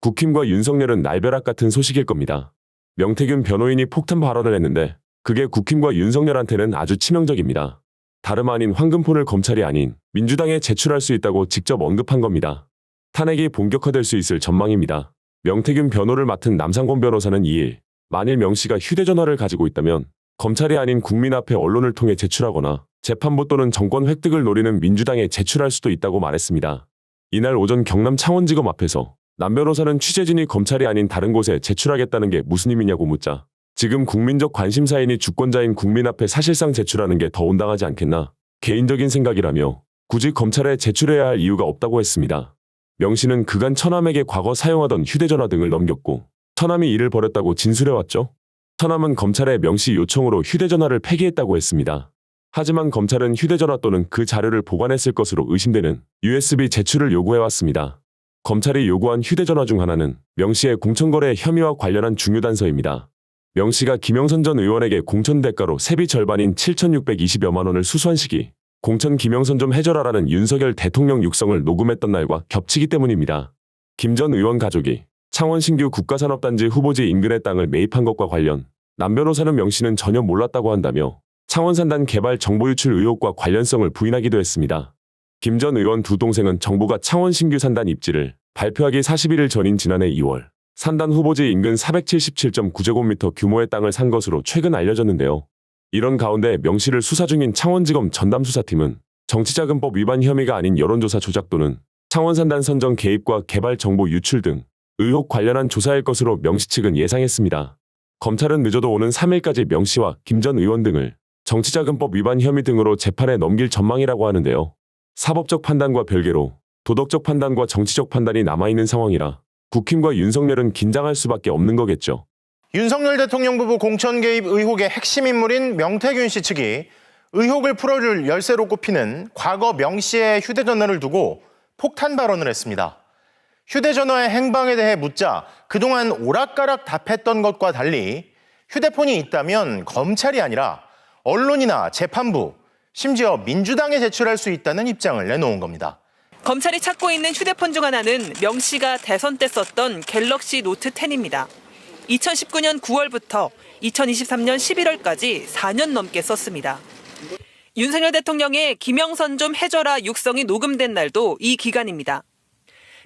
국힘과 윤석열은 날벼락 같은 소식일 겁니다. 명태균 변호인이 폭탄 발언을 했는데 그게 국힘과 윤석열한테는 아주 치명적입니다. 다름 아닌 황금폰을 검찰이 아닌 민주당에 제출할 수 있다고 직접 언급한 겁니다. 탄핵이 본격화될 수 있을 전망입니다. 명태균 변호를 맡은 남상권 변호사는 2일 만일 명 씨가 휴대전화를 가지고 있다면 검찰이 아닌 국민 앞에 언론을 통해 제출하거나 재판부 또는 정권 획득을 노리는 민주당에 제출할 수도 있다고 말했습니다. 이날 오전 경남 창원지검 앞에서 남 변호사는 취재진이 검찰이 아닌 다른 곳에 제출하겠다는 게 무슨 의미냐고 묻자 지금 국민적 관심사이니 주권자인 국민 앞에 사실상 제출하는 게 더 온당하지 않겠나 개인적인 생각이라며 굳이 검찰에 제출해야 할 이유가 없다고 했습니다. 명 씨는 그간 처남에게 과거 사용하던 휴대전화 등을 넘겼고 처남이 이를 벌였다고 진술해왔죠. 처남은 검찰에 명씨 요청으로 휴대전화를 폐기했다고 했습니다. 하지만 검찰은 휴대전화 또는 그 자료를 보관했을 것으로 의심되는 USB 제출을 요구해왔습니다. 검찰이 요구한 휴대전화 중 하나는 명 씨의 공천거래 혐의와 관련한 중요 단서입니다. 명 씨가 김영선 전 의원에게 공천 대가로 세비 절반인 7,620여만 원을 수수한 시기 공천 김영선 좀 해줘라라는 윤석열 대통령 육성을 녹음했던 날과 겹치기 때문입니다. 김 전 의원 가족이 창원 신규 국가산업단지 후보지 인근의 땅을 매입한 것과 관련 남 변호사는 명 씨는 전혀 몰랐다고 한다며 창원산단 개발 정보 유출 의혹과 관련성을 부인하기도 했습니다. 김 전 의원 두 동생은 정부가 창원 신규 산단 입지를 발표하기 41일 전인 지난해 2월 산단 후보지 인근 477.9제곱미터 규모의 땅을 산 것으로 최근 알려졌는데요. 이런 가운데 명 씨를 수사 중인 창원지검 전담수사팀은 정치자금법 위반 혐의가 아닌 여론조사 조작 또는 창원산단 선정 개입과 개발 정보 유출 등 의혹 관련한 조사일 것으로 명씨 측은 예상했습니다. 검찰은 늦어도 오는 3일까지 명 씨와 김 전 의원 등을 정치자금법 위반 혐의 등으로 재판에 넘길 전망이라고 하는데요. 사법적 판단과 별개로 도덕적 판단과 정치적 판단이 남아있는 상황이라 국힘과 윤석열은 긴장할 수밖에 없는 거겠죠. 윤석열 대통령 부부 공천 개입 의혹의 핵심 인물인 명태균 씨 측이 의혹을 풀어줄 열쇠로 꼽히는 과거 명 씨의 휴대전화를 두고 폭탄 발언을 했습니다. 휴대전화의 행방에 대해 묻자 그동안 오락가락 답했던 것과 달리 휴대폰이 있다면 검찰이 아니라 언론이나 재판부, 심지어 민주당에 제출할 수 있다는 입장을 내놓은 겁니다. 검찰이 찾고 있는 휴대폰 중 하나는 명 씨가 대선 때 썼던 갤럭시 노트 10입니다. 2019년 9월부터 2023년 11월까지 4년 넘게 썼습니다. 윤석열 대통령의 김영선 좀 해줘라 육성이 녹음된 날도 이 기간입니다.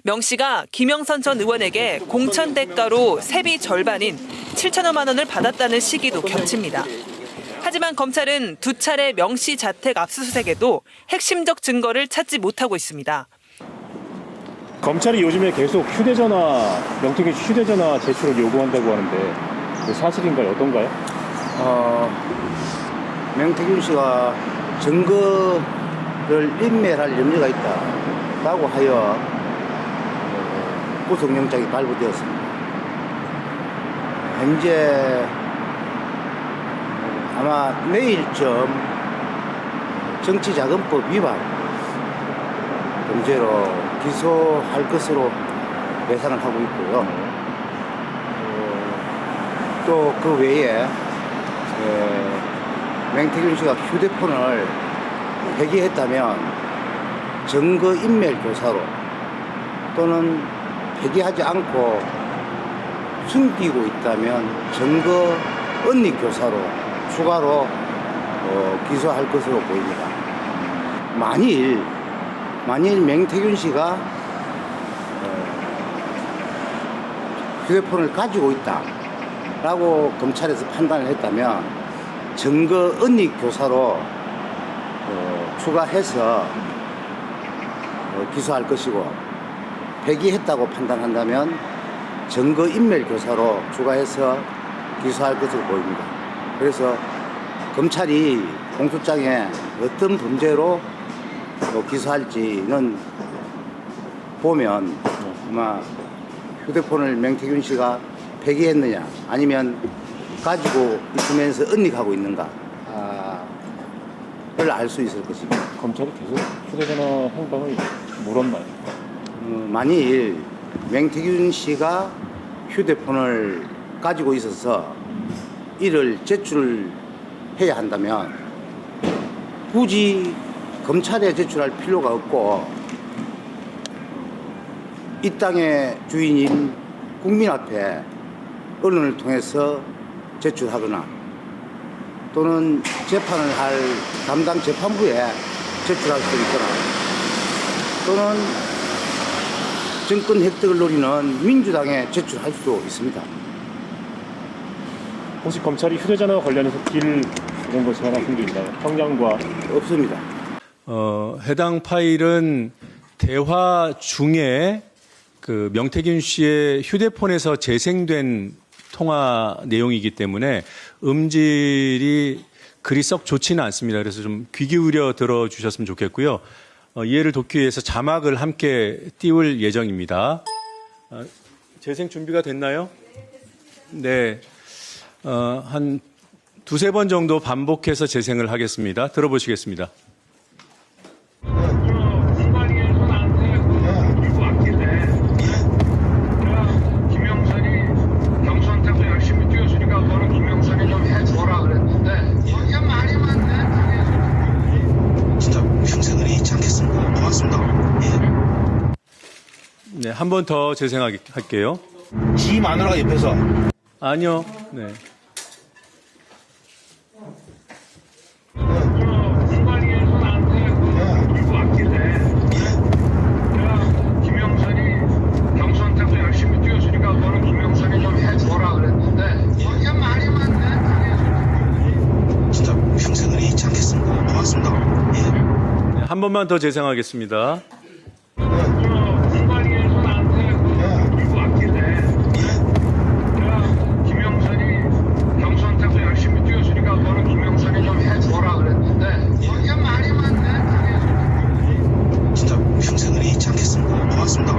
명 씨가 김영선 전 의원에게 공천 대가로 세비 절반인 7천여만 원을 받았다는 시기도 겹칩니다. 하지만 검찰은 두 차례 명씨 자택 압수수색에도 핵심적 증거를 찾지 못하고 있습니다. 검찰이 요즘에 계속 휴대전화, 명태균 씨 휴대전화 제출을 요구한다고 하는데 그 사실인가요? 어떤가요? 어, 명태균 씨가 증거를 인멸할 염려가 있다라고 하여 어, 구속영장이 발부되었습니다. 현재 어, 아마 내일쯤 정치자금법 위반 범죄로 기소할 것으로 예상을 하고 있고요. 또 그 외에 에, 맹태균 씨가 휴대폰을 폐기했다면 증거 인멸 교사로 또는 폐기하지 않고 숨기고 있다면 증거 은닉 교사로 추가로 어, 기소할 것으로 보입니다. 만일 만일 맹태균 씨가 어, 휴대폰을 가지고 있다라고 검찰에서 판단을 했다면 증거 은닉 교사로 어, 추가해서 어, 기소할 것이고 폐기했다고 판단한다면 증거 인멸 교사로 추가해서 기소할 것으로 보입니다. 그래서 검찰이 공소장에 어떤 범죄로 어, 기소할지는 보면 아마 휴대폰을 명태균 씨가 폐기했느냐 아니면 가지고 있으면서 은닉하고 있는가 를 알 수 있을 것입니다. 검찰이 계속 휴대전화 행방을 물었나요? 어, 만일 맹태균 씨가 휴대폰을 가지고 있어서 이를 제출해야 한다면 굳이 검찰에 제출할 필요가 없고 이 땅의 주인인 국민 앞에 언론을 통해서 제출하거나 또는 재판을 할 담당 재판부에 제출할 수 있거나 또는 정권 획득을 노리는 민주당에 제출할 수 있습니다. 혹시 검찰이 휴대전화와 관련해서 길 이런 거 제안한 분도 있나요? 형량과 없습니다. 어, 해당 파일은 대화 중에 그 명태균 씨의 휴대폰에서 재생된 통화 내용이기 때문에 음질이 그리 썩 좋지는 않습니다. 그래서 좀 귀 기울여 들어주셨으면 좋겠고요. 어, 이해를 돕기 위해서 자막을 함께 띄울 예정입니다. 어, 재생 준비가 됐나요? 네. 어, 한 두세 번 정도 반복해서 재생을 하겠습니다. 들어보시겠습니다. 예. 네, 한 번 더 재생할게요. 지 마누라가 옆에서 아니요. 네. 순간이에서 나한테 그 이거 왔길래 내가 김영선이 경선한테도 열심히 뛰어주니까 너는 김영선이 좀 해줘라 그랬는데 거기가 말이 많네 진짜 평생을 잊지 않겠습니다. 고맙습니다. 예. 네, 한 번만 더 재생하겠습니다. 순간이에서 나한테 그 이거 왔길래 내가 김영선이 경선한테도 열심히 뛰어주니까 너는 김영선이 좀 해줘라 않겠습니다. 고맙습니다.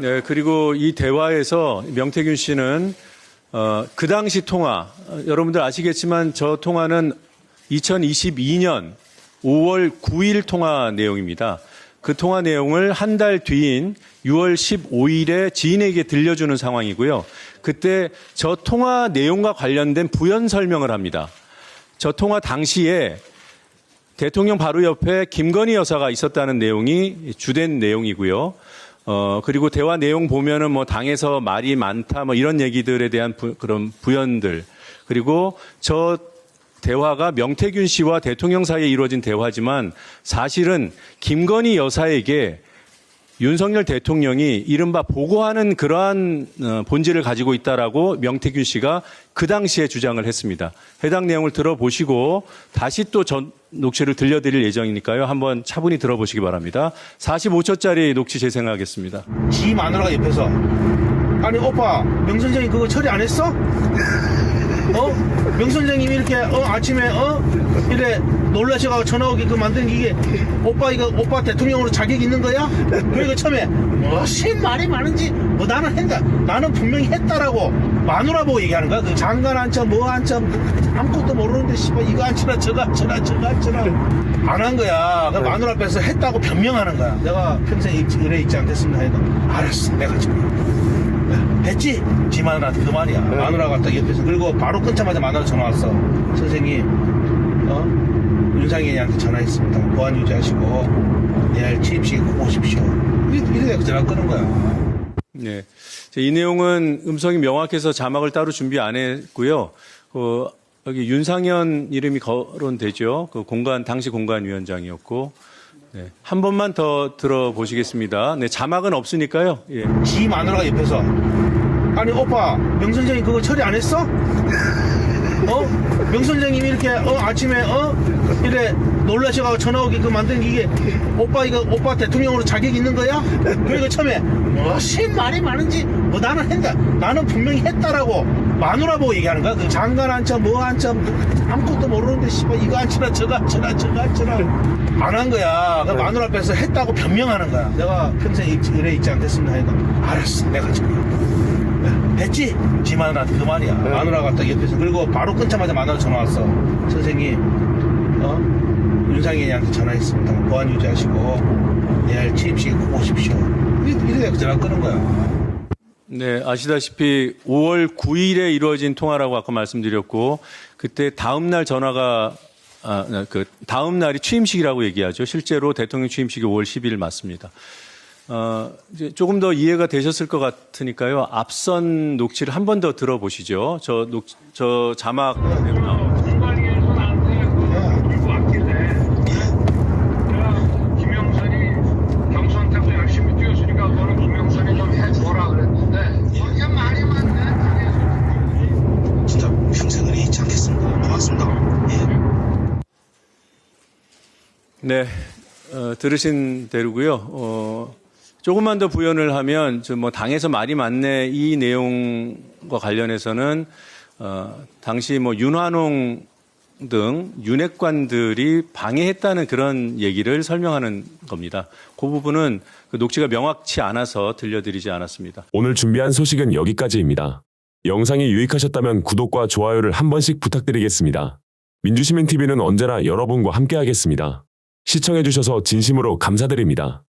예. 네, 그리고 이 대화에서 명태균 씨는 어, 그 당시 통화, 어, 여러분들 아시겠지만 저 통화는 2022년 5월 9일 통화 내용입니다. 그 통화 내용을 한 달 뒤인 6월 15일에 지인에게 들려주는 상황이고요. 그때 저 통화 내용과 관련된 부연 설명을 합니다. 저 통화 당시에 대통령 바로 옆에 김건희 여사가 있었다는 내용이 주된 내용이고요. 어, 그리고 대화 내용 보면은 뭐 당에서 말이 많다 뭐 이런 얘기들에 대한 부, 그런 부연들. 그리고 저 대화가 명태균 씨와 대통령 사이에 이루어진 대화지만 사실은 김건희 여사에게 윤석열 대통령이 이른바 보고하는 그러한 어, 본질을 가지고 있다라고 명태균 씨가 그 당시에 주장을 했습니다. 해당 내용을 들어보시고 다시 또 전 녹취를 들려드릴 예정이니까요. 한번 차분히 들어보시기 바랍니다. 45초짜리 녹취 재생하겠습니다. 지 마누라가 옆에서 아니 오빠 명 선생님 그거 처리 안 했어? 어? 명 선생님이 이렇게 어 아침에 어? 이래 놀라셔가지고 전화 오게 그 만든 게 이게 오빠 이거 오빠 대통령으로 자격 있는 거야? 그리고 처음에 무슨 말이 많은지 뭐 나는 했다. 나는 분명히 했다라고 마누라 보고 얘기하는 거야. 그 장관 한참 뭐 한참 아무것도 모르는데 씨발 이거 안 치나 저거 안 치나 저거 안 치나 안 한 거야. 그 마누라 앞에서 했다고 변명하는 거야. 내가 평생 의뢰 잊지 않겠습니다 해도. 알았어 내가 지금 했지? 지 마누라한테 그 말이야. 마누라가 딱 옆에서. 그리고 바로 끊자마자 마누라 전화 왔어. 선생님, 어? 윤상현이한테 전화했습니다. 보안 유지하시고, 내일 꼭 오십시오. 이래- 이래 그 전화 끄는 거야. 네. 이 내용은 음성이 명확해서 자막을 따로 준비 안 했고요. 그 여기 윤상현 이름이 거론되죠. 그 공간 당시 공간위원장이었고 네. 한 번만 더 들어보시겠습니다. 네, 자막은 없으니까요. 예. 지 마누라가 옆에서. 아니, 오빠, 명 선생님 그거 처리 안 했어? 어? 명 선생님이 이렇게, 어, 아침에, 어? 이래 놀라셔가지고 전화 오게 그 만든 게 이게 오빠 이거 오빠 대통령으로 자격 있는 거야? 그리고 처음에 무슨 말이 많은지 뭐 나는 했다 나는 분명히 했다라고 마누라 보고 얘기하는 거야 그 장관 한참 뭐 한참 아무것도 모르는데 씨발 이거 안 치나 저거 안 치나 저거 안 치나 안 한 거야 그 마누라 앞에서 했다고 변명하는 거야 내가 평생 의뢰 잊지 않겠습니다 해도 알았어 내가 지금 했지? 지 마누라한테 그 말이야 마누라가 딱 옆에서 그리고 바로 끊자마자 마누라 전화 왔어 선생님 어? 윤상현이한테 전화했습니다. 보안 유지하시고 내일 취임식에 꼭 오십시오. 이래- 그 전화 끄는 거야. 네, 아시다시피 5월 9일에 이루어진 통화라고 아까 말씀드렸고 그때 다음 날 전화가 아, 그 다음 날이 취임식이라고 얘기하죠. 실제로 대통령 취임식이 5월 10일 맞습니다. 어, 이제 조금 더 이해가 되셨을 것 같으니까요. 앞선 녹취를 한 번 더 들어보시죠. 저 녹, 저 자막. 예. 네, 어, 들으신 대로고요. 어, 조금만 더 부연을 하면 저뭐 당에서 말이 많네 이 내용과 관련해서는 어, 당시 뭐 윤환홍 등 윤핵관들이 방해했다는 그런 얘기를 설명하는 겁니다. 그 부분은 그 녹취가 명확치 않아서 들려드리지 않았습니다. 오늘 준비한 소식은 여기까지입니다. 영상이 유익하셨다면 구독과 좋아요를 한 번씩 부탁드리겠습니다. 민주시민TV는 언제나 여러분과 함께하겠습니다. 시청해주셔서 진심으로 감사드립니다.